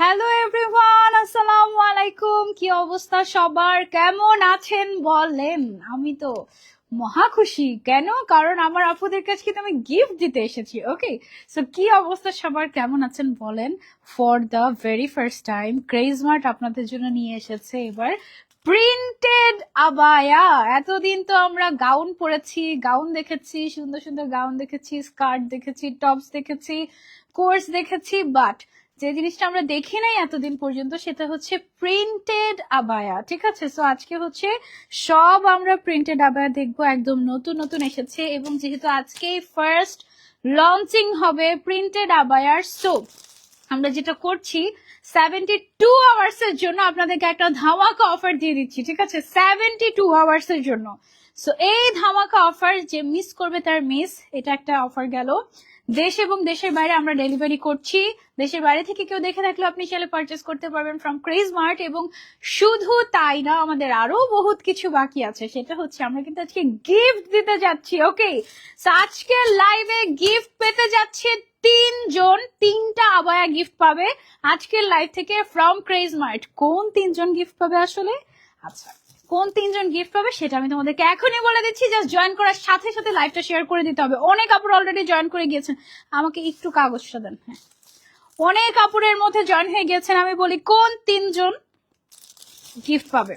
Hello everyone আসসালামু আলাইকুম কি অবস্থা সবার? কেমন আছেন বলেন? আমি তো মহা খুশি। কেন? কারণ আমার আপুদের কাছে কিন্তু আমি গিফট দিতে এসেছি ওকে সো কি অবস্থা সবার? কেমন আছেন বলেন? For the very first time CrazeMart আপনাদের জন্য নিয়ে এসেছে এবার প্রিন্টেড আবায়া এতদিন তো আমরা গাউন পরেছি গাউন দেখেছি, সুন্দর সুন্দর গাউন দেখেছি স্কার্ট দেখেছি টপস দেখেছি কোর্স দেখেছি বাট যে জিনিসটা আমরা দেখি নাই এতদিন পর্যন্ত, সেটা হচ্ছে প্রিন্টেড আবায়া, ঠিক আছে? সো আজকে হচ্ছে সব আমরা প্রিন্টেড আবায়া দেখব, একদম নতুন নতুন এসেছে এবং যেহেতু আজকেই ফার্স্ট লঞ্চিং হবে প্রিন্টেড আবায়ার সো আমরা যেটা করছি সেভেন্টি টু আওয়ার্স এর জন্য আপনাদেরকে একটা ধামাকা অফার দিয়ে দিচ্ছি, ঠিক আছে? সেভেন্টি টু আওয়ার্স এর জন্য। সো এই ধামাকা অফার যে মিস করবে তার মিস এটা একটা অফার গেল। দেশ এবং দেশের বাইরে আমরা ডেলিভারি করছি। দেশের বাইরে থেকে কেউ দেখে থাকলে আপনি চাইলে পারচেস করতে পারবেন ফ্রম ক্রেজ মার্ট এবং শুধু তাই না, আমাদের আরও বহুত কিছু বাকি আছে। সেটা হচ্ছে আমরা কিন্তু আজকে গিফট দিতে যাচ্ছি ওকে আজকে লাইভে গিফট পেতে যাচ্ছে তিনজন, তিনটা আবায়া গিফট পাবে। আজকের লাইভ থেকে ফ্রম ক্রেজ মার্ট কোন তিনজন গিফট পাবে আসলে? আচ্ছা। কোন তিনজন গিফট পাবে সেটা আমি তোমাদেরকে এখনই বলে দিচ্ছি। জাস্ট জয়েন করার সাথে সাথে লাইভটা শেয়ার করে দিতে হবে। অনেক কাপড় অলরেডি জয়েন করে গিয়েছেন। আমাকে একটু কাগজটা দেন হ্যাঁ। অনেক কাপড়ের মধ্যে জয়েন হয়ে গিয়েছেন, আমি বলি কোন তিনজন গিফট পাবে।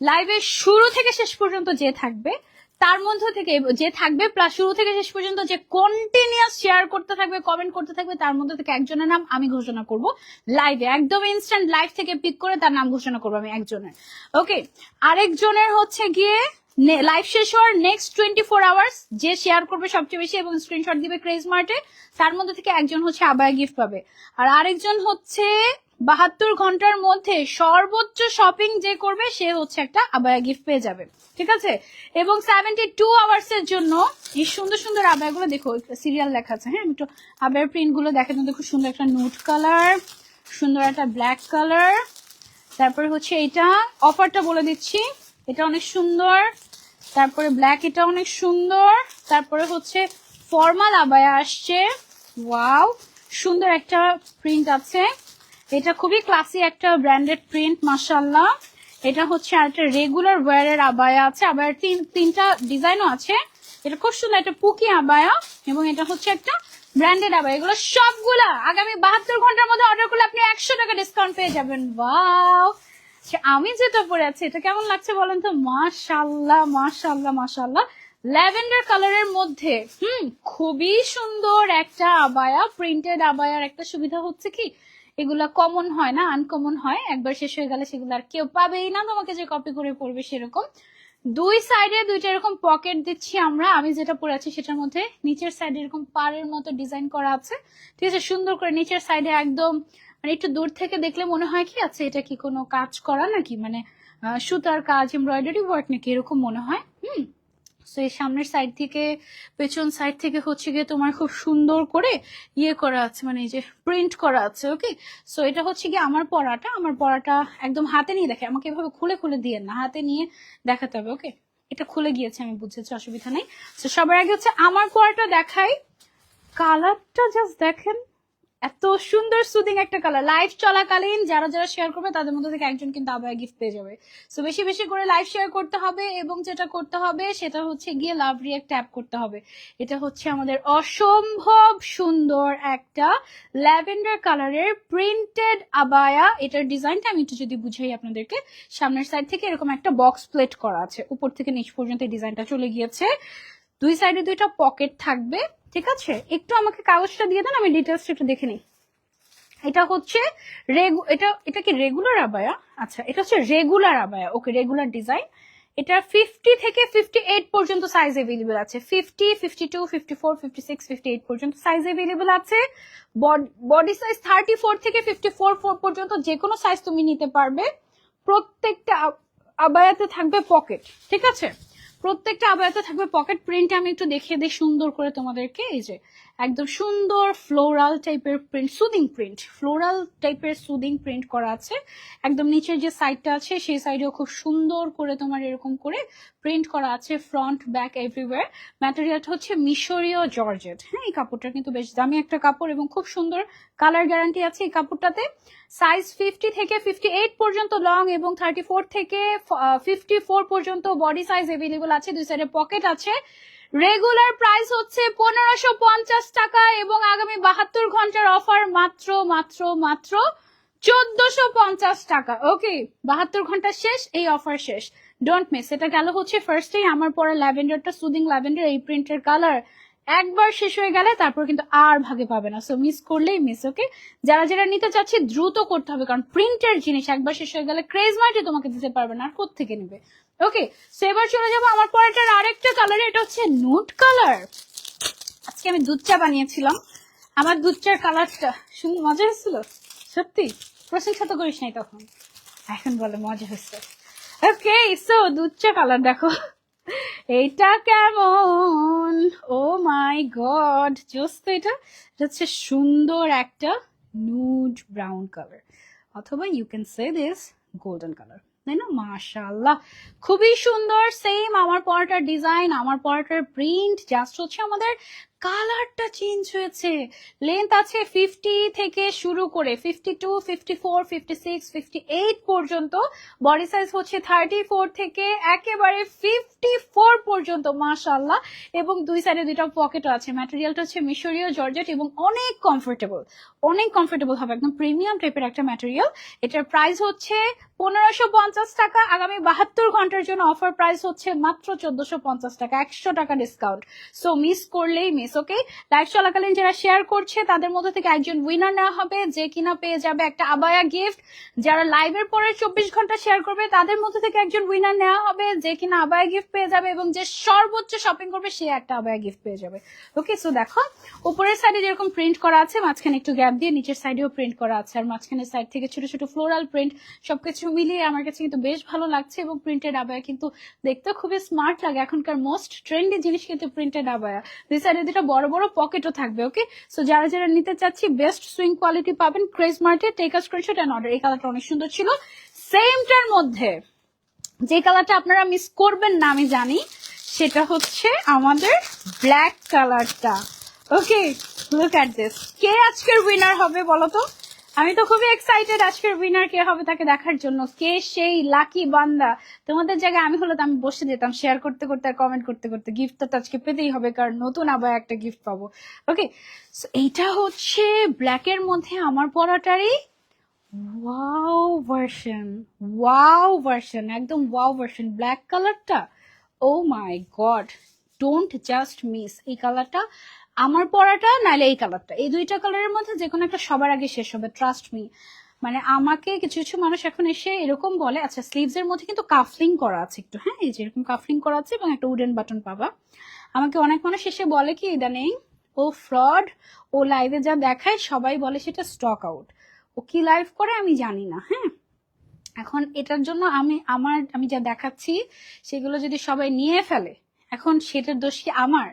লাইভের শুরু থেকে শেষ পর্যন্ত যে থাকবে তার মধ্যে থেকে যে থাকবে প্লাস শুরু থেকে শেষ পর্যন্ত যে কন্টিনিউয়াস শেয়ার করতে থাকবে কমেন্ট করতে থাকবে, তার মধ্যে থেকে একজনের নাম আমি ঘোষণা করব লাইভে একদম ইনস্ট্যান্ট লাইভ থেকে পিক করে তার নাম ঘোষণা করব আমি একজনের। ওকে আরেকজনের হচ্ছে গিয়ে লাইভ শেষ হওয়ার নেক্সট টোয়েন্টি ফোর আওয়ার্স যে শেয়ার করবে সবচেয়ে বেশি এবং স্ক্রিনশট দিবে ক্রেজ মার্টে তার মধ্যে থেকে একজন হচ্ছে আবায়া গিফট পাবে। আর আরেকজন হচ্ছে বাহাত্তর ঘণ্টার মধ্যে সর্বোচ্চ শপিং যে করবে, সে হচ্ছে একটা আবায়া গিফট পেয়ে যাবে। ঠিক আছে? এবং সেভেন্টি টু আওয়ার্স এর জন্য এই সুন্দর সুন্দর আবায়াগুলো দেখো সিরিয়াল লেখা আছে হ্যাঁ? একটু আবায়ের প্রিন্টগুলো দেখা দেখো সুন্দর একটা নোট কালার সুন্দর একটা ব্ল্যাক কালার তারপরে হচ্ছে এটা অফারটা বলে দিচ্ছি, এটা অনেক সুন্দর। তারপরে ব্ল্যাক এটা অনেক সুন্দর। তারপরে হচ্ছে ফর্মাল আবায়া আসছে। ওয়াও সুন্দর একটা প্রিন্ট আছে। এটা খুবই ক্লাসি একটা ব্র্যান্ডেড প্রিন্ট মাসাল্লাহ এটা হচ্ছে আর একটা রেগুলার ওয়ারের আবায়া আছে। আবার তিন তিনটা ডিজাইনও আছে। এটা খুব সুন্দর একটা পুকি আবায়া এবং এটা হচ্ছে একটা ব্র্যান্ডেড আবায়া। এগুলো সবগুলা আগামী বাহাত্তর ঘণ্টার মধ্যে অর্ডার করলে আপনি একশো টাকা ডিসকাউন্ট পেয়ে যাবেন। ওয়াও আচ্ছা, আমি যেটা পরে আছি এটা কেমন লাগছে বলেন তো? মাশাল্লাহ মাশাল্লাহ মাশাল্লাহ ল্যাভেন্ডার কালারের মধ্যে হুম খুবই সুন্দর একটা আবায়া প্রিন্টেড আবায়ার একটা সুবিধা হচ্ছে কি? এগুলা কমন হয় না আনকমন হয়। একবার শেষ হয়ে গেলে সেগুলো আর কেউ পাবেই না তোমাকে যে কপি করে পড়বে সেরকম। দুই সাইডে দুইটা এরকম পকেট দিচ্ছি আমরা। আমি যেটা পরে আছি সেটার মধ্যে নিচের সাইডে এরকম পাড়ের মতো ডিজাইন করা আছে। ঠিক আছে, সুন্দর করে নিচের সাইডে একদম মানে একটু দূর থেকে দেখলে মনে হয় কি আছে এটা কি কোনো কাজ করা নাকি? মানে সুতার কাজ এমব্রয়ডারি ওয়ার্ক নাকি এরকম মনে হয়। হুম। সো এই সামনের সাইড থেকে, পেছন সাইড থেকে হচ্ছে গিয়ে তোমার খুব সুন্দর করে ইয়ে করা আছে মানে এই যে প্রিন্ট করা আছে ওকে সো এটা হচ্ছে গিয়ে আমার পড়াটা। আমার পড়াটা একদম হাতে নিয়ে দেখে। আমাকে এভাবে খুলে খুলে দিয়ে না। হাতে নিয়ে দেখাতে হবে ওকে এটা খুলে গিয়েছে, আমি বুঝেছি, অসুবিধা নেই। তো সবার আগে হচ্ছে আমার পড়াটা দেখাই। কালারটা জাস্ট দেখেন। এত সুন্দর সুদিং একটা কালার লাইভ চলাকালীন যারা যারা শেয়ার করবে, তাদের মধ্যে থেকে একজন কিন্তু আবার গিফট পেয়ে যাবে। সো বেশি বেশি করে লাইভ শেয়ার করতে হবে এবং যেটা করতে হবে, সেটা হচ্ছে গিয়ে লাভ রিয়েক্ট ট্যাপ করতে হবে। এটা হচ্ছে আমাদের অসম্ভব সুন্দর একটা ল্যাভেন্ডার কালারের প্রিন্টেড আবায়া এটার ডিজাইনটা আমি একটু যদি বুঝাই আপনাদেরকে, সামনের সাইড থেকে এরকম একটা বক্স প্লেট করা আছে। উপর থেকে নিচ পর্যন্ত ডিজাইনটা চলে গিয়েছে। দুই সাইডে দুইটা পকেট থাকবে। ঠিক আছে? একটু আমাকে কাগজটা দিয়ে দেন, আমি ডিটেলসটা একটু দেখে নিই। এটা হচ্ছে রেগু এটা এটা কি রেগুলার আবায়া? আচ্ছা এটা হচ্ছে রেগুলার আবায়া, ওকে রেগুলার ডিজাইন এটা ফিফটি থেকে ফিফটি এইট পর্যন্ত সাইজ এভেলেবেল আছে। Fifty fifty two fifty four fifty six fifty eight পর্যন্ত সাইজ এভেলেবেল আছে। বডি সাইজ থার্টি ফোর থেকে ফিফটি ফোর ফোর পর্যন্ত যে কোনো সাইজ তুমি নিতে পারবে। প্রত্যেকটা আবায়াতে থাকবে পকেট ঠিক আছে? প্রত্যেকটা আবহাওয়াতে থাকবে পকেট প্রিন্ট আমি একটু দেখিয়ে দিই সুন্দর করে তোমাদেরকে। এই যে একদম সুন্দর ফ্লোরাল টাইপের প্রিন্ট সুদিং প্রিন্ট ফ্লোরাল টাইপের সুদিং প্রিন্ট করা আছে। একদম নিচের যে সাইডটা আছে, সেই সাইডেও খুব সুন্দর করে তোমার এরকম করে প্রিন্ট করা আছে ফ্রন্ট ব্যাক এভরিওয়্যার ম্যাটেরিয়ালটা হচ্ছে মিশরীয় জর্জেট হ্যাঁ এই কাপড়টা কিন্তু বেশ দামি একটা কাপড় এবং খুব সুন্দর কালার গ্যারান্টি আছে এই কাপড়টাতে। সাইজ ফিফটি থেকে ফিফটি এইট পর্যন্ত লং এবং থার্টি ফোর থেকে ফিফটি ফোর পর্যন্ত বডি সাইজ এভেলেবল আছে। দুই সাইডে পকেট আছে। রেগুলার প্রাইস হচ্ছে পনেরোশো পঞ্চাশ টাকা এবং আগামী বাহাত্তর ঘণ্টার অফার মাত্র মাত্র মাত্র চোদ্দশো পঞ্চাশ টাকা। ওকে বাহাত্তর ঘণ্টা শেষ, এই অফার শেষ। ডোন্ট মিস এটা গেল হচ্ছে ফার্স্টেই আমার পরে ল্যাভেন্ডারটা সুদিং ল্যাভেন্ডার এই প্রিন্টের কালার একবার শেষ হয়ে গেলে তারপর কিন্তু আর ভাগে পাবে না। সো মিস করলেই মিস ওকে যারা যারা নিতে চাচ্ছে দ্রুত করতে হবে, কারণ প্রিন্টের জিনিস একবার শেষ হয়ে গেলে ক্রেজ মার্টে তোমাকে দিতে পারবে না, আর কোথেকে নেবে? ওকে সেবার চলে যাব আমার পরেটার আরেকটা কালার এটা হচ্ছে নুট কালার আজকে আমি দুধ চা বানিয়েছিলাম। আমার দুধ চার কালারটা শুনে মজা হয়েছিল? সত্যি, প্রশংসা তো করিস নাই তখন। এখন বলে মজা হয়েছে। ওকে সো দুধ চা কালার দেখো। এইটা কেমন? ও মাই গড জোস তো এটা। এটা হচ্ছে সুন্দর একটা নুড ব্রাউন কালার অথবা you can say this golden colour তাই না? মাশাল্লাহ খুবই সুন্দর সেম আমার পরোটার ডিজাইন আমার পরোটার প্রিন্ট জাস্ট হচ্ছে আমাদের কালারটা চেঞ্জ হয়েছে। লেন্থ আছে ফিফটি থেকে শুরু করে fifty two fifty four fifty six fifty eight পর্যন্ত। বডি সাইজ হচ্ছে থার্টি ফোর থেকে একেবারে ফিফটি ফোর পর্যন্ত মাশাল্লাহ এবং দুই সাইডে দুইটা পকেটও আছে। ম্যাটেরিয়ালটা হচ্ছে মিশরীয় জর্জেট এবং অনেক কমফোর্টেবল অনেক কমফোর্টেবল হবে। একদম প্রিমিয়াম টাইপের একটা ম্যাটেরিয়াল এটার প্রাইস হচ্ছে পনেরোশো পঞ্চাশ টাকা। আগামী বাহাত্তর ঘণ্টার জন্য অফার প্রাইস হচ্ছে মাত্র চোদ্দশো পঞ্চাশ টাকা। একশো টাকা ডিসকাউন্ট সো মিস করলেই মিস ওকে লাইভ চলাকালীন যারা শেয়ার করছে, তাদের মধ্যে থেকে একজন উইনার নেওয়া হবে, যে কিনা পেয়ে যাবে একটা আবায়া গিফট যারা লাইভের পরে চব্বিশ ঘণ্টা শেয়ার করবে, তাদের মধ্যে থেকে একজন উইনার নেওয়া হবে, যে কিনা আবায়া গিফট পেয়ে যাবে এবং যে সর্বোচ্চ শপিং করবে, সে একটা আবায়া গিফট পেয়ে যাবে। ওকে সো দেখো, উপরের সাইডে যেরকম প্রিন্ট করা আছে, মাঝখানে একটু গ্যাপ দিয়ে, নিচের সাইডেও প্রিন্ট করা আছে। আর মাঝখানের সাইড থেকে ছোট ছোট ফ্লোরাল প্রিন্ট সবকিছু মিলিয়ে আমার কাছে কিন্তু বেশ ভালো লাগছে এবং প্রিন্টেড আবায়া কিন্তু দেখতে খুবই স্মার্ট লাগে। এখনকার মোস্ট ট্রেন্ডি জিনিস কিন্তু প্রিন্টেড আবায়া। দুই সাইডে দুটো বড় বড় পকেটও থাকবে ওকে সো যারা যারা নিতে চাচ্ছি বেস্ট সুইং কোয়ালিটি পাবেন ক্রেজ মার্টে টেক আ স্ক্রিনশট অর্ডার এই কালারটা অনেক সুন্দর ছিল। সেমটার মধ্যে যে কালারটা আপনারা মিস করবেন না, আমি জানি, সেটা হচ্ছে আমাদের ব্ল্যাক কালারটা। ওকে লুক অ্যাট দিস কে আজকের উইনার হবে বলো তো? আমি তো খুবই এক্সাইটেড আজকের উইনার কে হবে তাকে দেখার জন্য। কে সেই লাকি বান্দা? তোমাদের জায়গায় আমি হলে তো আমি বসে যেতাম শেয়ার করতে করতে আর কমেন্ট করতে করতে। গিফট তো আজকে পেতেই হবে, কারণ নতুন আবার একটা গিফট পাবো। ওকে এইটা হচ্ছে ব্ল্যাকের মধ্যে আমার পরাটারই ওয়াও ভার্সন ওয়াও ভার্সন একদম ওয়াও ভার্সন ব্ল্যাক কালারটা ও my god don't just miss এই কালারটা আমার পরাটা নাহলে এই কালারটা এই দুইটা কালারের মধ্যে যে কোনো একটা সবার আগে শেষ হবে ট্রাস্ট মি মানে আমাকে কিছু কিছু মানুষ এখন এসে এরকম বলে আচ্ছা স্লিভস এর মধ্যে কিন্তু কাফলিং করা আছে একটু হ্যাঁ? এই যে এরকম কাফলিং করা আছে এবং একটা উডেন বাটন পাবা। আমাকে অনেক মানুষ এসে বলে কি, ইদানিং, ও ফ্রড ও লাইভে যা দেখায়, সবাই বলে সেটা স্টক আউট ও কি লাইভ করে আমি জানি না হ্যাঁ? এখন এটার জন্য আমি, আমার, আমি যা দেখাচ্ছি, সেগুলো যদি সবাই নিয়ে ফেলে, এখন সেটার দোষ কি আমার।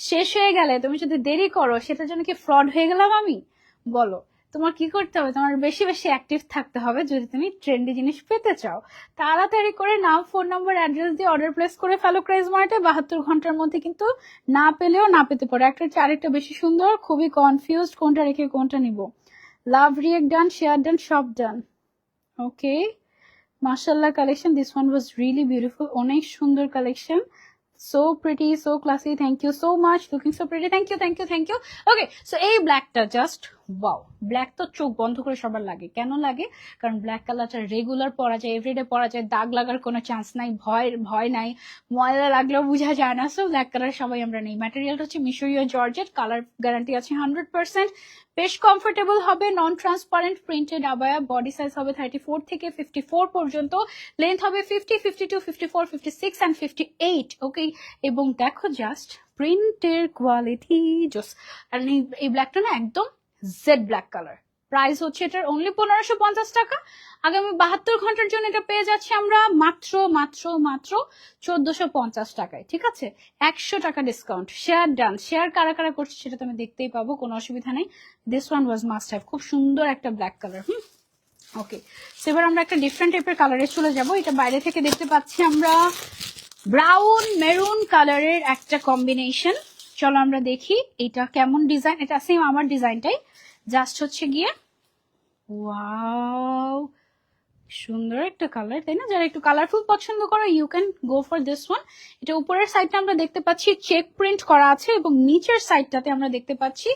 শেষ হয়ে গেলে তুমি যদি দেরি করো, সেটার জন্য কি ফ্রড হয়ে গেলাম আমি? বলো, তোমার কি করতে হবে? তোমার বেশি বেশি অ্যাক্টিভ থাকতে হবে যদি তুমি ট্রেন্ডি জিনিস পেতে চাও। তাড়াতাড়ি করে নাম ফোন নম্বর অ্যাড্রেস দিয়ে অর্ডার প্লেস করে ফেলো ক্রেজ মার্টে বাহাত্তর ঘণ্টার মধ্যে কিন্তু না পেলেও না পেতে পারো। একটা হচ্ছে বেশি সুন্দর, খুবই কনফিউজড কোনটা রেখে কোনটা নিব। লাভ রিয়েক্ট ডান শেয়ার ডান সব ডান ওকে মার্শাল্লাহ collection this one was really beautiful অনেক সুন্দর collection so pretty so classy. Thank you so much. Looking so pretty. Thank you thank you thank you. Okay so a black just wow black তো চোখ বন্ধ করে সবার লাগে। কেন লাগে? কারণ ব্ল্যাক কালারটা রেগুলার পরা যায় এভরিডে পরা যায়, দাগ লাগার কোনো চান্স নাই, ভয় ভয় নাই। ময়লা লাগলেও বোঝা যায় না। সো ব্ল্যাক কালার সবাই আমরা নেই। ম্যাটেরিয়ালটা হচ্ছে মিশরীয় জর্জেট কালার গ্যারান্টি আছে হান্ড্রেড পার্সেন্ট বেশ কমফোর্টেবল হবে নন ট্রান্সপারেন্ট প্রিন্টেড আবায়া বডি সাইজ হবে থার্টি ফোর থেকে ফিফটি ফোর পর্যন্ত। লেন্থ হবে fifty fifty two fifty four fifty six and fifty eight okay এবং দেখো জাস্ট প্রিন্টের কোয়ালিটি জোস আর এই- এই ব্ল্যাকটা না একদম জেড ব্ল্যাক কালার প্রাইস হচ্ছে এটার অনলি পনেরোশো পঞ্চাশ টাকা। আগামী বাহাত্তর ঘণ্টার জন্য এটা পেয়ে যাচ্ছি আমরা মাত্র মাত্র মাত্র চোদ্দশো পঞ্চাশ টাকায়, ঠিক আছে? একশো টাকা ডিসকাউন্ট শেয়ার ডান শেয়ার কারা কারা করছে সেটা তো আমি দেখতেই পাবো, কোনো অসুবিধা নেই। This one was must have খুব সুন্দর একটা ব্ল্যাক কালার হুম? ওকে এবার আমরা একটা ডিফারেন্ট টাইপের কালারে চলে যাব। এটা বাইরে থেকে দেখতে পাচ্ছি আমরা। ব্রাউন মেরুন কালারের একটা কম্বিনেশন চলো আমরা দেখি এটা কেমন ডিজাইন এটা সেম আমার ডিজাইনটাই জাস্ট হচ্ছে গিয়ে ওয়াও সুন্দর একটা কালার তাই না? যারা একটু কালারফুল পছন্দ করো you can go for this one এটা উপরের সাইডটা আমরা দেখতে পাচ্ছি চেক প্রিন্ট করা আছে এবং নিচের সাইডটাতে আমরা দেখতে পাচ্ছি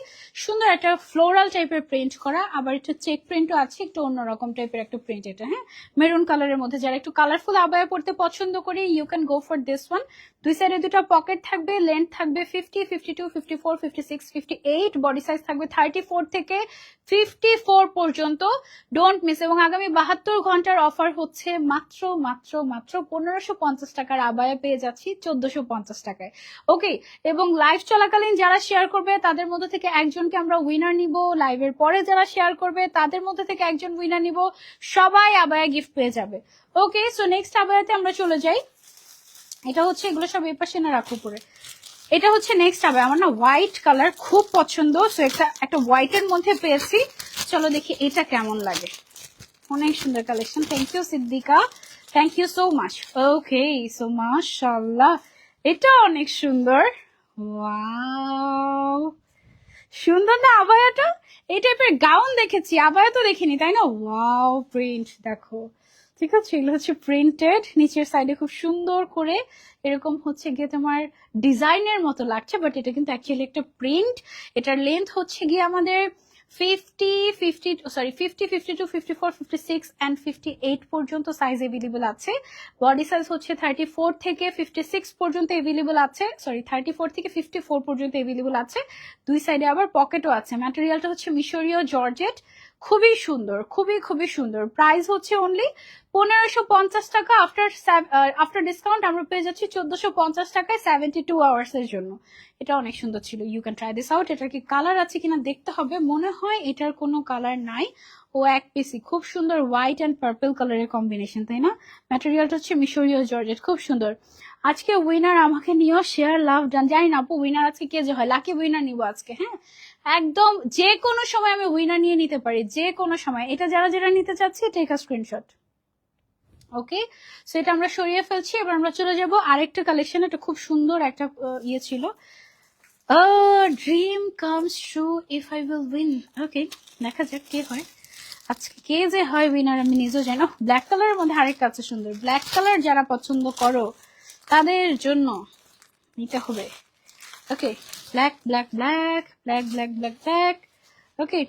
সুন্দর একটা ফ্লোরাল টাইপের প্রিন্ট করা। আবার একটা চেক প্রিন্টও আছে, একটু অন্যরকম টাইপের একটা প্রিন্ট এটা হ্যাঁ? মেরুন কালারের মধ্যে, যারা একটু কালারফুল আবায়া পড়তে পছন্দ করি you can go for this one দুই সাইডে দুটো পকেট থাকবে লেন্থ থাকবে fifty fifty two fifty four fifty six fifty eight body size থাকবে থার্টি ফোর থেকে ফিফটি ফোর পর্যন্ত। ডোন্ট মিস এবং আগামী বাহাত্তর ঘণ্টার অফার হচ্ছে মাত্র মাত্র মাত্র পনেরোশো পঞ্চাশ টাকার আবায়া পেয়ে যাচ্ছি চোদ্দশো পঞ্চাশ টাকায়। ওকে এবং লাইভ চলাকালীন যারা শেয়ার করবে, তাদের মধ্যে থেকে একজনকে আমরা উইনার নিব। লাইভের পরে যারা শেয়ার করবে, তাদের মধ্যে থেকে একজন উইনার নিব। সবাই আবায়া গিফট পেয়ে যাবে। ওকে সো নেক্সট আবায়াতে আমরা চলে যাই। এটা হচ্ছে, এগুলো সব এই পাশে না রাখো পরে এটা হচ্ছে নেক্সট হবে আমার না হোয়াইট কালার খুব পছন্দ। সো একটা একটা হোয়াইটের মধ্যে পেয়েছি। চলো দেখি এটা কেমন লাগে। অনেক সুন্দর collection thank you Siddika. Thank you so much okay so মাশাল্লাহ এটা অনেক সুন্দর। ওয়াও সুন্দর না আবায়াটা? এই টাইপের গাউন দেখেছি। আবায়া তো দেখিনি, তাই না? ওয়াও প্রিন্ট দেখো। ঠিক আছে? এগুলো হচ্ছে প্রিন্টেড নিচের সাইডে খুব সুন্দর করে এরকম হচ্ছে গিয়ে তোমার ডিজাইনের মতো লাগছে বাট এটা কিন্তু অ্যাকচুয়ালি একটা প্রিন্ট এটার লেন্থ হচ্ছে গিয়ে আমাদের fifty fifty sorry fifty fifty two fifty four fifty six and fifty eight পর্যন্ত সাইজ এভেলেবল আছে। বডি সাইজ হচ্ছে থার্টি ফোর থেকে ফিফটি সিক্স পর্যন্ত এভেলেবল আছে। সরি থার্টি ফোর থেকে ফিফটি ফোর পর্যন্ত এভেলেবল আছে। দুই সাইডে আবার পকেটও আছে। ম্যাটেরিয়ালটা হচ্ছে মিশরীয় জর্জেট খুবই সুন্দর, খুবই খুবই সুন্দর। প্রাইস হচ্ছে অনলি পনেরোশো পঞ্চাশ টাকা আফটার আফটার ডিসকাউন্ট আমরা পেয়ে যাচ্ছি চোদ্দশো পঞ্চাশ টাকায় সেভেন্টি টু আওয়ার্স এর জন্য। এটা অনেক সুন্দর ছিল। You can try this out এটার কি কালার আছে কিনা দেখতে হবে। মনে হয় এটার কোনো কালার নাই। ও এক পিসি খুব সুন্দর হোয়াইট অ্যান্ড পার্পল কালারের কম্বিনেশন তাই না? ম্যাটেরিয়ালটা হচ্ছে মিশরীয় জর্জেট খুব সুন্দর। আজকে উইনার আমাকে নিয়েও শেয়ার লাভ ডান জানি না আপু উইনার আজকে কে যে হয়? লাকি উইনার নিব আজকে হ্যাঁ? একদম যে কোনো সময় আমি উইনার নিয়ে নিতে পারি, যে কোনো সময়। এটা যারা যারা নিতে চাচ্ছি take a screenshot okay so এটা আমরা সরিয়ে ফেলছি, এবার আমরা চলে যাব আরেকটা কালেকশন এটা খুব সুন্দর একটা ইয়ে ছিল। Dream comes true if I will win okay দেখা যাক কে হয়। আজকে কে যে হয় উইনার আমি নিজেও জানি ব্ল্যাক কালারের মধ্যে আরেকটা আছে সুন্দর। ব্ল্যাক কালার যারা পছন্দ করো, তাদের জন্য নিতে হবে। Okay black black black black black black black okay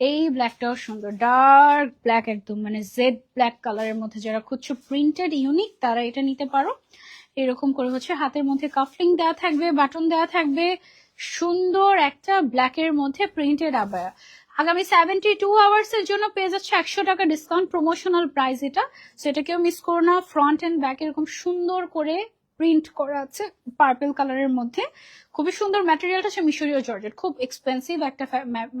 এই ব্ল্যাকটাও সুন্দর। ডার্ক ব্ল্যাক একদম মানে জেড ব্ল্যাক কালারের মধ্যে যারা খুঁজছো প্রিন্টেড ইউনিক তারা এটা নিতে পারো। এরকম করে হচ্ছে হাতের মধ্যে কাফলিং দেওয়া থাকবে বাটন দেওয়া থাকবে। সুন্দর একটা ব্ল্যাকের মধ্যে প্রিন্টেড আবায়া আগামী সেভেন্টি টু আওয়ার্স এর জন্য পেয়ে যাচ্ছে একশো টাকা ডিসকাউন্ট প্রমোশনাল প্রাইস এটা। সেটা কেউ মিস করো না ফ্রন্ট এন্ড ব্যাক এরকম সুন্দর করে প্রিন্ট করা আছে পার্পল কালারের মধ্যে। খুবই সুন্দর ম্যাটেরিয়ালটা হচ্ছে মিশরীয় জর্জেট খুব এক্সপেন্সিভ একটা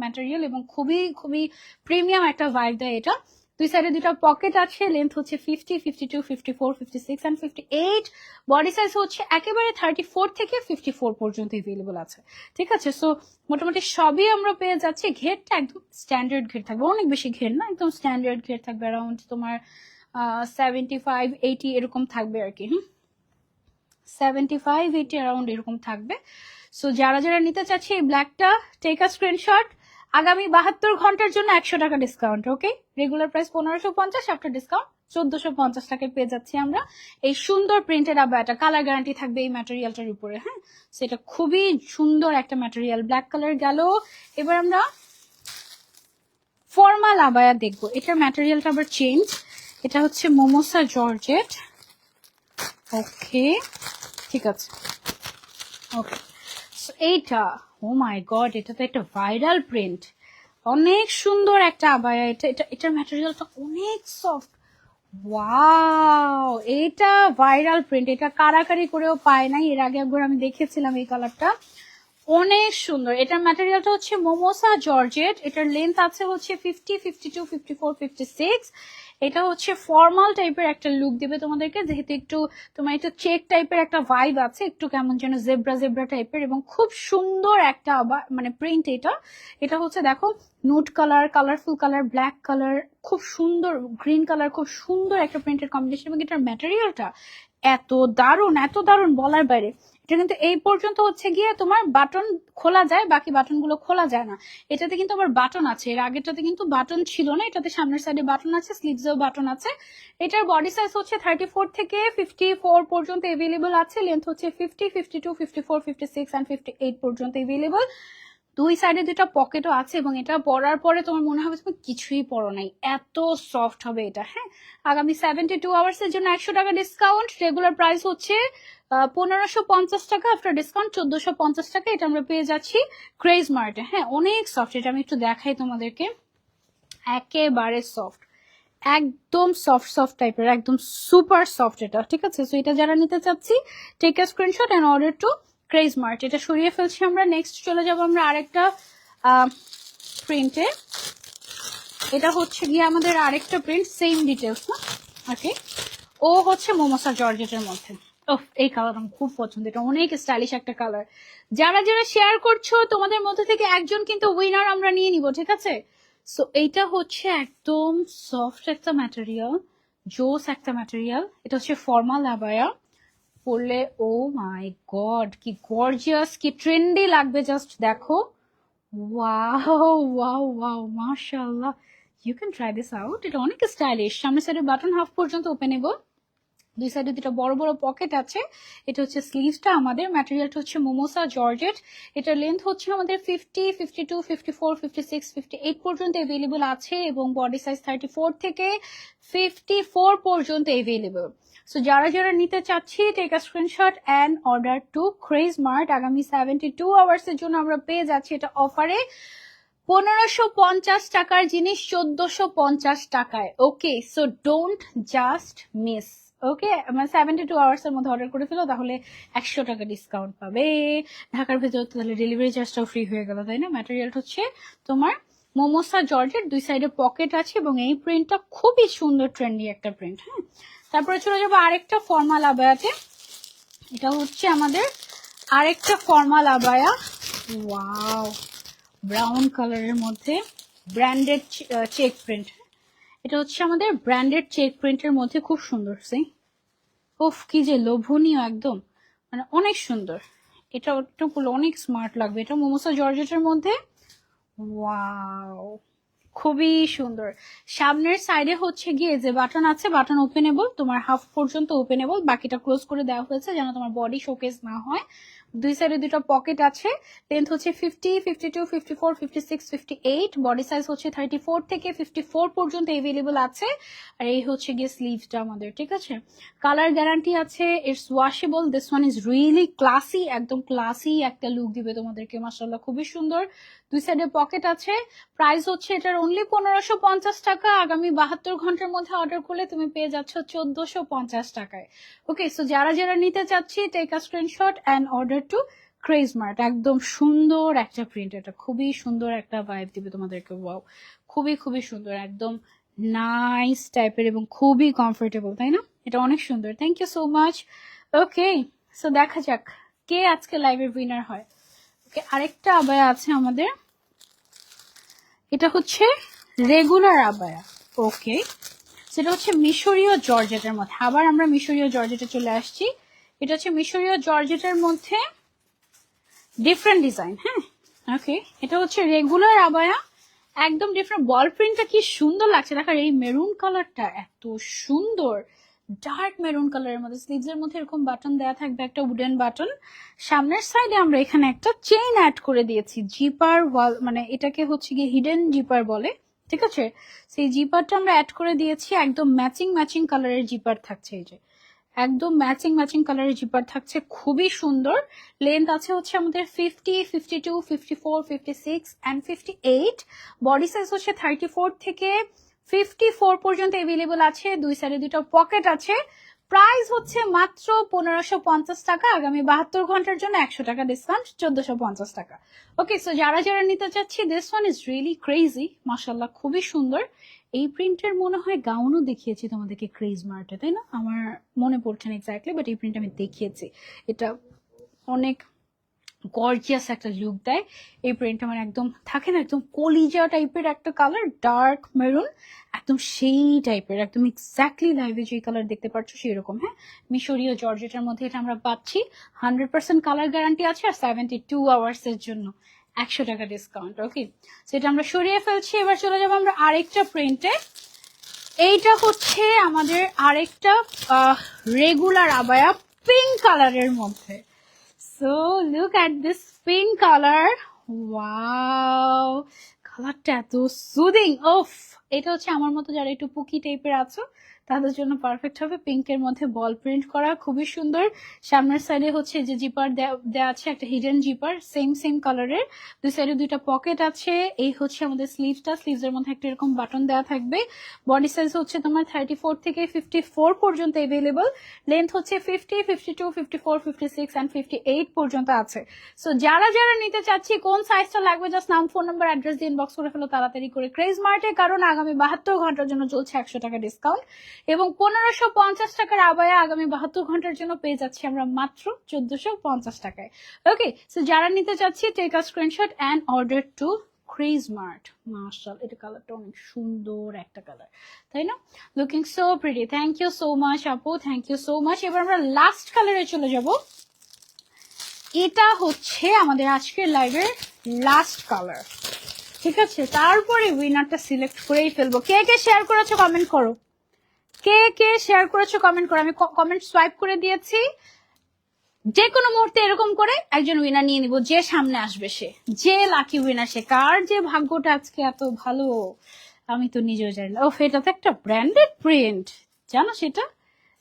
ম্যাটেরিয়াল এবং খুবই খুবই প্রিমিয়াম একটা ভাইব দেয় এটা। দুই সাইডে দুটো পকেট আছে লেন্থ হচ্ছে fifty fifty two fifty four fifty six and fifty eight body size হচ্ছে একেবারে থার্টি ফোর থেকে ফিফটি ফোর পর্যন্ত এভেলেবল আছে। ঠিক আছে? সো মোটামুটি সবই আমরা পেয়ে যাচ্ছি। ঘেরটা একদম স্ট্যান্ডার্ড ঘের থাকবে। অনেক বেশি ঘের না, একদম স্ট্যান্ডার্ড ঘের থাকবে। অ্যারাউন্ড তোমার সেভেন্টি ফাইভ এইটি এরকম থাকবে আর কি, হুম? সেভেন্টি ফাইভ এইটি অ্যারাউন্ড এরকম থাকবে। সো যারা যারা নিতে চাচ্ছে এই ব্ল্যাকটা টেক আ স্ক্রিনশট আগামী বাহাত্তর ঘণ্টার জন্য একশো টাকা ডিসকাউন্ট ওকে রেগুলার প্রাইস পনেরোশো পঞ্চাশ আফটার ডিসকাউন্ট চোদ্দশো পঞ্চাশ টাকায় পেয়ে যাচ্ছি আমরা। এই সুন্দর প্রিন্টেড আবায়াটা কালার গ্যারান্টি থাকবে এই ম্যাটেরিয়ালটার উপরে হ্যাঁ? সেটা খুবই সুন্দর একটা ম্যাটেরিয়াল ব্ল্যাক কালার গেল। এবার আমরা ফর্মাল আবায়া দেখব। এটার ম্যাটেরিয়ালটা আবার চেঞ্জ এটা হচ্ছে মোমোসা জর্জেট ওকে ঠিক আছে। ওকে এইটা ও মাই গড এটা তো একটা ভাইরাল প্রিন্ট অনেক সুন্দর একটা আবায়া। এটা এটা, এটার ম্যাটেরিয়ালটা অনেক সফট ওয়াও এটা ভাইরাল প্রিন্ট এটা কারাকারি করেও পায় নাই। এর আগে একবার আমি দেখেছিলাম এই কালারটা অনেক সুন্দর। এটার ম্যাটেরিয়ালটা হচ্ছে মোমোসা জর্জেট এটার লেন্থ আছে হচ্ছে fifty fifty two fifty four fifty six এটা হচ্ছে ফর্মাল টাইপের একটা লুক দিবে তোমাদেরকে। যেহেতু একটু তোমার একটু চেক টাইপের একটা ভাইব আছে, একটু কেমন যেন জেব্রা জেব্রা টাইপের এবং খুব সুন্দর একটা মানে প্রিন্ট এটা। এটা হচ্ছে দেখো nude colour colourful colour black colour খুব সুন্দর গ্রিন কালার খুব সুন্দর একটা প্রিন্টের কম্বিনেশন এবং এটার ম্যাটেরিয়ালটা এত দারুণ এত দারুণ বলার বাইরে। এটা কিন্তু এই পর্যন্ত হচ্ছে গিয়ে তোমার বাটন খোলা যায়, বাকি বাটনগুলো খোলা যায় না। এটাতে কিন্তু আবার বাটন আছে। এর আগেরটাতে কিন্তু বাটন ছিল না, এটাতে সামনের সাইডে বাটন আছে স্লিভসেও বাটন আছে। এটার বডি সাইজ হচ্ছে থার্টি ফোর থেকে ফিফটি ফোর পর্যন্ত এভেলেবল আছে। লেন্থ হচ্ছে fifty fifty two fifty four fifty six and fifty eight পর্যন্ত এভেলেবল দুই সাইডে দুটা পকেটও আছে এবং এটা পরার পরে তোমার মনে হবে তুমি কিছুই পরো নাই। এত সফট হবে এটা হ্যাঁ? আগামী সেভেন্টি টু আওয়ার্স এর জন্য একশো টাকা ডিসকাউন্ট রেগুলার প্রাইস হচ্ছে পনেরোশো পঞ্চাশ টাকা আফটার ডিসকাউন্ট চোদ্দশো পঞ্চাশ টাকা এটা আমরা পেয়ে যাচ্ছি ক্রেজ মার্টে হ্যাঁ? অনেক সফট এটা আমি একটু দেখাই তোমাদেরকে। একেবারে সফট একদম সফট সফট টাইপের একদম সুপার সফট এটা, ঠিক আছে? সো এটা যারা নিতে চাচ্ছি take a screenshot and order to Craze Mart এটা সরিয়ে ফেলছি আমরা। নেক্সট চলে যাব আমরা আরেকটা প্রিন্টে এটা হচ্ছে গিয়ে আমাদের আরেকটা প্রিন্ট সেম ডিটেলস না? ওকে ও হচ্ছে মোমোসা জর্জেটের মধ্যে। এই কালার আমার খুব পছন্দ। এটা অনেক স্টাইলিশ একটা কালার যারা যারা শেয়ার করছ, তোমাদের মধ্যে থেকে একজন কিন্তু উইনার আমরা নিয়ে নিব, ঠিক আছে? সো এইটা হচ্ছে একদম সফট একটা ম্যাটেরিয়াল জোস একটা ম্যাটেরিয়াল এটা হচ্ছে ফর্মাল আবায়া পরলে ও মাই গড কি গর্জিয়াস কি ট্রেন্ডি লাগবে জাস্ট দেখো। ওয়াও ওয়াও ওয়াও মাশাআল্লাহ। You can try this out এটা অনেক স্টাইলিশ সামনে সাইডে বাটন হাফ পর্যন্ত ওপেনেবল দুই সাইডে দুটো বড় বড় পকেট আছে। এটা হচ্ছে স্লিভসটা আমাদের। ম্যাটেরিয়ালটা হচ্ছে মোমোসা, জর্জেট। এটার লেন্থ হচ্ছে আমাদের fifty fifty two fifty four fifty six fifty eight পর্যন্ত এভেলেবল আছে এবং বডি সাইজ থার্টি ফোর থেকে ফিফটি ফোর পর্যন্ত এভেলেবল সো যারা যারা নিতে চাচ্ছি take a screenshot and order to Craze Mart আগামী সেভেন্টি টু আওয়ার্সের জন্য আমরা পেয়ে যাচ্ছি এটা অফারে পনেরোশো পঞ্চাশ টাকার জিনিস চোদ্দশো পঞ্চাশ টাকায়। Okay so don't just miss okay মানে সেভেন্টি টু আওয়ার্স এর মধ্যে অর্ডার করে ফেলো তাহলে একশো টাকা ডিসকাউন্ট পাবে। ঢাকার ভেতর তাহলে ডেলিভারি চার্জটাও ফ্রি হয়ে গেল, তাই না? ম্যাটেরিয়াল হচ্ছে তোমার মোমোসা জর্জের দুই সাইডে পকেট আছে এবং এই প্রিন্টটা খুবই সুন্দর ট্রেন্ডি একটা প্রিন্ট হ্যাঁ? তারপরে চলে যাব আরেকটা ফর্মাল আবায়াতে। এটা হচ্ছে আমাদের আরেকটা ফর্মাল আবায়া। ওয়াও ব্রাউন কালারের মধ্যে ব্র্যান্ডেড চেক প্রিন্ট এটা হচ্ছে আমাদের ব্র্যান্ডেড চেক প্রিন্টের মধ্যে খুব সুন্দর সে ওফ কি যে লোভনীয় একদম। মানে অনেক সুন্দর। এটা একটু অনেক স্মার্ট লাগবে। এটা মোমোসা জর্জেটের মধ্যে? ওয়াও খুবই সুন্দর। সামনের সাইডে হচ্ছে গিয়ে যে বাটন আছে বাটন ওপেনেবল তোমার হাফ পর্যন্ত ওপেনেবল বাকিটা ক্লোজ করে দেওয়া হয়েছে যেন তোমার বডি শোকেস না হয়। দুই সাইডে দুটো পকেট আছে। লেন্থ হচ্ছে fifty fifty two fifty four fifty six fifty eight body size হচ্ছে থার্টি ফোর থেকে ফিফটি ফোর পর্যন্ত এভেলেবল আছে। আর এই হচ্ছে গিয়ে স্লিভসটা আমাদের, ঠিক আছে? কালার গ্যারান্টি আছে it's washable this one is really classy একদম ক্লাসি একটা লুক দিবে তোমাদেরকে মাসাল্লাহ খুবই সুন্দর। দুই সাইডে পকেট আছে প্রাইস হচ্ছে এটার অনলি পনেরোশো পঞ্চাশ টাকা, আগামী বাহাত্তর ঘণ্টার মধ্যে অর্ডার করলে তুমি পেয়ে যাচ্ছ চোদ্দশো পঞ্চাশ টাকায়। ওকে সো যারা যারা নিতে চাচ্ছি take a screenshot and order to Craze Mart, একদম সুন্দর একটা প্রিন্ট এটা খুবই সুন্দর একটা ভাইব দিবে তোমাদেরকে ওয়াও খুবই খুবই সুন্দর, একদম নাইস টাইপের এবং খুবই কমফোর্টেবল তাই না? এটা অনেক সুন্দর thank you so much okay so দেখা যাক কে আজকে লাইভের উইনার হয়। ওকে আরেকটা আবায়া আছে আমাদের। এটা হচ্ছে রেগুলার আবায়া। ওকে সেটা হচ্ছে মিশরীয় জর্জেটের মধ্যে। আবার আমরা মিশরীয় জর্জেটে চলে আসছি। এটা হচ্ছে মিশরীয় জর্জেটের মধ্যে ডিফারেন্ট ডিজাইন হ্যাঁ? ওকে এটা হচ্ছে রেগুলার আবায়া। একদম ডিফারেন্ট বল প্রিন্টটা কি সুন্দর লাগছে। দেখার এই মেরুন কালারটা এত সুন্দর। ডার্ক মেরুন কালারের মধ্যে স্লিভস এর মধ্যে এরকম বাটন দেওয়া থাকবে, একটা উডেন বাটন সামনের সাইডে আমরা এখানে একটা চেইন অ্যাড করে দিয়েছি। জিপার ওয়াল মানে এটাকে হচ্ছে গিয়ে হিডেন জিপার বলে, ঠিক আছে? সেই জিপারটা আমরা অ্যাড করে দিয়েছি। একদম ম্যাচিং ম্যাচিং কালারের জিপার থাকছে এই যে। একদম ম্যাচিং ম্যাচিং কালারের জিপার থাকছে, খুবই সুন্দর। লেন্থ আছে হচ্ছে আমাদের fifty fifty two fifty four fifty six and fifty eight body size হচ্ছে থার্টি ফোর থেকে ফিফটি ফোর পর্যন্ত এভেলেবল আছে, দুই সাইডে দুটো পকেট আছে। প্রাইস হচ্ছে মাত্র পনেরোশো পঞ্চাশ টাকা, আগামী বাহাত্তর ঘণ্টার জন্য একশো টাকা ডিসকাউন্ট চোদ্দশো পঞ্চাশ টাকা। ওকে সো যারা যারা নিতে চাচ্ছি this one is really crazy মাসাল্লাহ খুবই সুন্দর। এই প্রিন্টের মনে হয় গাউনও দেখিয়েছি তোমাদেরকে ক্রেজ মার্টে তাই না? আমার মনে পড়ছে না এক্স্যাক্টলি বাট এই প্রিন্ট আমি দেখিয়েছি। এটা অনেক গর্জিয়াস একটা লুক দেয়। এই প্রিন্টটা আমার একদম থাকে না, একদম কলিজা টাইপের একটা কালার ডার্ক মেরুন একদম সেই টাইপের একদম এক্স্যাক্টলি লাইভে যে কালার দেখতে পাচ্ছ সেই রকম হ্যাঁ? মিশরীয় জর্জেটার মধ্যে এটা আমরা পাচ্ছি। হান্ড্রেড পার্সেন্ট কালার গ্যারান্টি আছে আর সেভেন্টি টু আওয়ার্সের জন্য। একশো টাকা ডিসকাউন্ট ওকে সেটা আমরা সরিয়ে ফেলছি, এবার চলে যাব আমরা আরেকটা প্রিন্টে এইটা হচ্ছে আমাদের আরেকটা রেগুলার আবায়া পিঙ্ক কালারের মধ্যে। So look at this pink colour wow কালারটা এত সুদিং ওফ এটা হচ্ছে আমার মতো যারা একটু পুকি টাইপের আছো তাদের জন্য পারফেক্ট হবে। পিঙ্কের মধ্যে বল প্রিন্ট করা, খুবই সুন্দর। সামনের সাইডে হচ্ছে যে জিপার দেওয়া আছে, একটা হিডেন জিপার সেম সেম কালারের দুই সাইডে দুইটা পকেট আছে। এই হচ্ছে আমাদের স্লিভসটা স্লিভসের মধ্যে একটা এরকম বাটন দেওয়া থাকবে। বডি সাইজ হচ্ছে তোমার থার্টি ফোর থেকে ফিফটি ফোর পর্যন্ত এভেলেবল লেন্থ হচ্ছে fifty fifty two fifty four fifty six and fifty eight পর্যন্ত আছে। সো যারা যারা নিতে চাচ্ছি, কোন সাইজটা লাগবে জাস্ট নাম ফোন নাম্বার অ্যাড্রেস দিয়ে ইনবক্স করে ফেলো তাড়াতাড়ি করে। ক্রেজ মার্টে কারণ আগামী বাহাত্তর ঘণ্টার জন্য চলছে একশো টাকা ডিসকাউন্ট এবং পনেরোশো পঞ্চাশ টাকার আবায়া আগামী বাহাত্তর ঘণ্টার জন্য পেয়ে যাচ্ছি আমরা মাত্র চোদ্দশো পঞ্চাশ টাকায়। ওকে সো যারা নিতে চাচ্ছি take a screenshot and order to Craze Mart martial এটা কালারটা অনেক সুন্দর একটা কালার তাই না? Looking so pretty thank you so much আপু থ্যাংক ইউ সো মাচ এবার আমরা লাস্ট কালারে চলে যাব। এটা হচ্ছে আমাদের আজকের লাইভের লাস্ট কালার ঠিক আছে? তারপরে উইনারটা সিলেক্ট করেই ফেলব। কে কে শেয়ার করেছ কমেন্ট করো। কে কে শেয়ার করেছ কমেন্ট করো, আমি কমেন্ট সোয়াইপ করে দিয়েছি। যে কোনো মুহূর্তে এরকম করে একজন উইনার নিয়ে নিব, যে সামনে আসবে সে, যে লাকি উইনার সে। কার যে ভাগ্যটা আজকে এত ভালো, আমি তো নিজেও জানি না। ও এটা তো একটা ব্র্যান্ডেড প্রিন্ট জানো সেটা?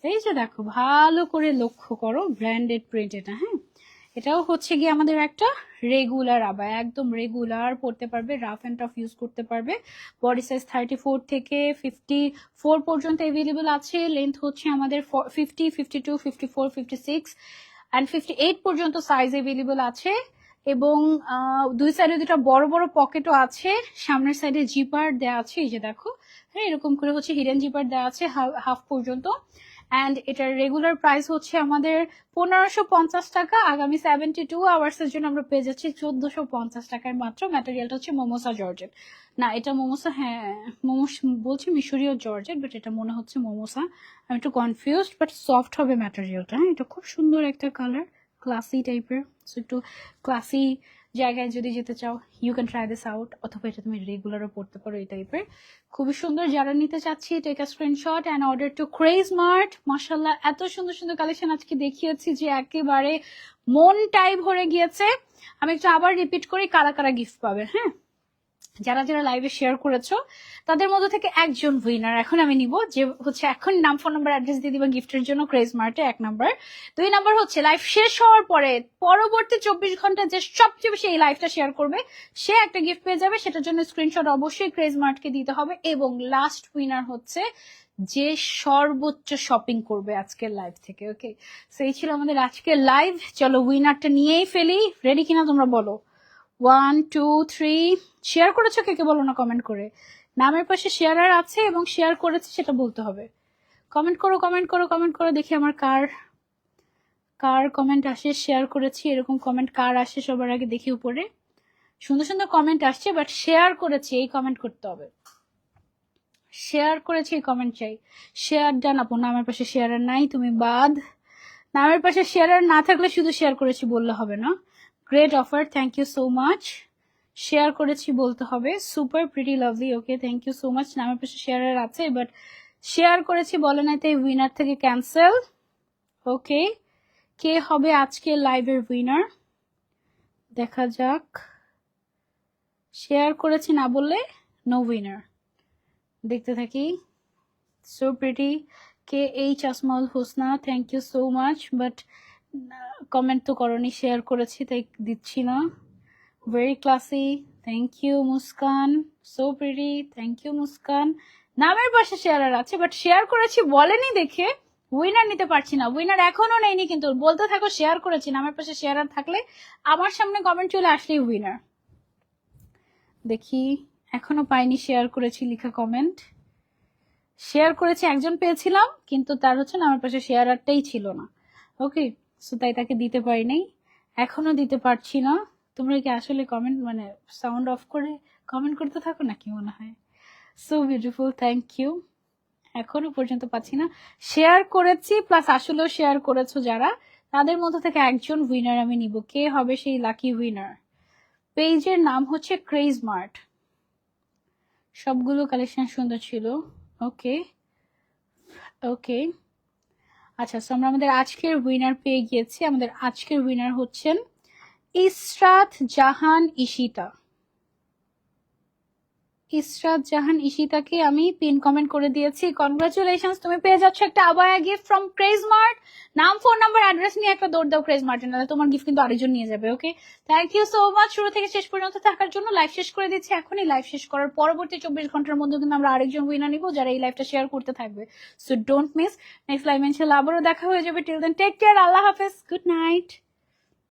এই যে দেখো, ভালো করে লক্ষ্য করো ব্র্যান্ডেড প্রিন্ট এটা হ্যাঁ? এটাও হচ্ছে গিয়ে আমাদের একটা রেগুলার আবার, একদম রেগুলার পড়তে পারবে রাফ অ্যান্ড টাফ ইউজ করতে পারবে। বডি সাইজ থার্টি ফোর থেকে ফিফটি ফোর পর্যন্ত অ্যাভেলেবল আছে লেন্থ হচ্ছে আমাদের fifty fifty two fifty four fifty six and fifty eight পর্যন্ত সাইজ অ্যাভেলেবল আছে এবং দুই সাইডে দুটো বড় বড় পকেটও আছে, সামনের সাইডে জিপার দেওয়া আছে, এই যে দেখো হ্যাঁ এরকম করে হচ্ছে হিডেন জিপার দেওয়া আছে হাফ পর্যন্ত। অ্যান্ড এটার রেগুলার প্রাইস হচ্ছে আমাদের পনেরোশো পঞ্চাশ টাকা, আগামী সেভেন্টি টু আওয়ার্স এর জন্য আমরা পেয়ে যাচ্ছি চোদ্দশো পঞ্চাশ টাকায় মাত্র। ম্যাটেরিয়ালটা হচ্ছে মোমোসা জর্জেট না, এটা মোমোসা হ্যাঁ মোমোস বলছি মিশরীয় জর্জেট বাট এটা মনে হচ্ছে মোমোসা আমি একটু কনফিউজড বাট সফট হবে ম্যাটেরিয়ালটা হ্যাঁ? এটা খুব সুন্দর একটা কালার ক্লাসি টাইপের সো একটু ক্লাসি জায়গায় যদি যেতে চাও you can try this out অথবা এটা তুমি রেগুলারও পড়তে পারো এই টাইপের খুবই সুন্দর, যারা নিতে চাচ্ছি take a screenshot and order to Craze Mart মাসাল্লাহ এত সুন্দর সুন্দর কালেকশন আজকে দেখিয়েছি যে একেবারে মনটাই ভরে গিয়েছে। আমি একটু আবার রিপিট করি, কারা কারা গিফট পাবে হ্যাঁ? যারা যারা লাইভে শেয়ার করেছ, তাদের মধ্যে থেকে একজন উইনার এখন আমি নিব, যে হচ্ছে এখন নাম ফোন নাম্বার অ্যাড্রেস দিয়ে দিবা গিফটের জন্য ক্রেজ মার্টে এক নাম্বার দুই নাম্বার হচ্ছে লাইভ শেষ হওয়ার পরে পরবর্তী চব্বিশ ঘণ্টা যে সবচেয়ে বেশি এই লাইভটা শেয়ার করবে, সে একটা গিফট পেয়ে যাবে। সেটার জন্য স্ক্রিনশট অবশ্যই ক্রেজ মার্টকে দিতে হবে। এবং লাস্ট উইনার হচ্ছে যে সর্বোচ্চ শপিং করবে আজকের লাইভ থেকে ওকে সেই ছিল আমাদের আজকের লাইভ চলো উইনারটা নিয়েই ফেলি। রেডি কিনা তোমরা বলো? ওয়ান টু থ্রি শেয়ার করেছ কে কে বলো না কমেন্ট করে? নামের পাশে শেয়ারার আছে এবং শেয়ার করেছে সেটা বলতে হবে। কমেন্ট করো কমেন্ট করো কমেন্ট করো, দেখি আমার কার কার কমেন্ট আসে শেয়ার করেছি, এরকম কমেন্ট কার আসে সবার আগে দেখি উপরে। সুন্দর সুন্দর কমেন্ট আসছে বাট শেয়ার করেছি, এই কমেন্ট করতে হবে। শেয়ার করেছি, এই কমেন্ট চাই। শেয়ার ডান আপু, নামের পাশে শেয়ারার নাই, তুমি বাদ। নামের পাশে শেয়ারার না থাকলে শুধু শেয়ার করেছি বললে হবে না। Great offer thank you so much share করেছি বলতে হবে। Super pretty lovely okay thank you so much নামের পাশে শেয়ারের আছে বাট শেয়ার করেছি বলে নাই, তাই উইনার থেকে ক্যান্সেল ওকে কে হবে আজকে লাইভের উইনার দেখা যাক। শেয়ার করেছি না বললে নো উইনার দেখতে থাকি। So pretty K H Asmaul Husna thank you so much but comment তো করনি শেয়ার করেছি, তাই দিচ্ছি না। Very classy thank you Muskan. So pretty thank you Muskan. নামের পাশে শেয়ারার আছে বাট শেয়ার করেছি বলেনি দেখে। উইনার নিতে পারছি না উইনার এখনও নেইনি কিন্তু বলতে থাকো শেয়ার করেছি। নামের পাশে শেয়ার আর থাকলে আমার সামনে কমেন্ট চলে আসলেই উইনার দেখি এখনও পাইনি শেয়ার করেছি, লিখা কমেন্ট শেয়ার করেছি, একজন পেয়েছিলাম, কিন্তু তার হচ্ছে না আমার পাশে শেয়ার আরটাই ছিল না। ওকে সো তাই তাকে দিতে পারি নাই। এখনও দিতে পারছি না। তোমরা কি আসলে কমেন্ট মানে সাউন্ড অফ করে কমেন্ট করতে থাকো নাকি মনে হয়? সো বিউটিফুল থ্যাংক ইউ এখনও পর্যন্ত পাচ্ছি না। শেয়ার করেছি প্লাস আসলেও শেয়ার করেছ যারা। তাদের মধ্যে থেকে একজন উইনার আমি নিব। কে হবে সেই লাকি উইনার পেজের নাম হচ্ছে ক্রেজ মার্ট সবগুলো কালেকশন সুন্দর ছিল। ওকে ওকে আচ্ছা সো আমরা আমাদের আজকের উইনার পেয়ে গিয়েছি। আমাদের আজকের উইনার হচ্ছেন ইসরাত জাহান ইশিতা। ইসরাত জাহান ইশিতাকে আমি পিন কমেন্ট করে দিয়েছি। কনগ্রাচুলেশনস তুমি পেয়ে যাচ্ছ একটা আবায়া গিফট ফ্রম ক্রেজ মার্ট নাম ফোন নাম্বার অ্যাড্রেস নিয়ে একটা দৌড় দাও ক্রেজ মার্টে নাহলে তোমার গিফট কিন্তু আরেকজন নিয়ে যাবে okay thank you so much শুরু থেকে শেষ পর্যন্ত থাকার জন্য লাইভ শেষ করে দিচ্ছি। এখনই লাইভ শেষ করার পরবর্তী চব্বিশ ঘণ্টার মধ্যে কিন্তু আমরা আরেকজন উইনার নিব, যারা এই লাইভটা শেয়ার করতে থাকবে। So don't miss next live ইনশাল্লাহ আবারও দেখা হয়ে যাবে। টিল দেন টেক কেয়ার আল্লাহ হাফেজ। Good night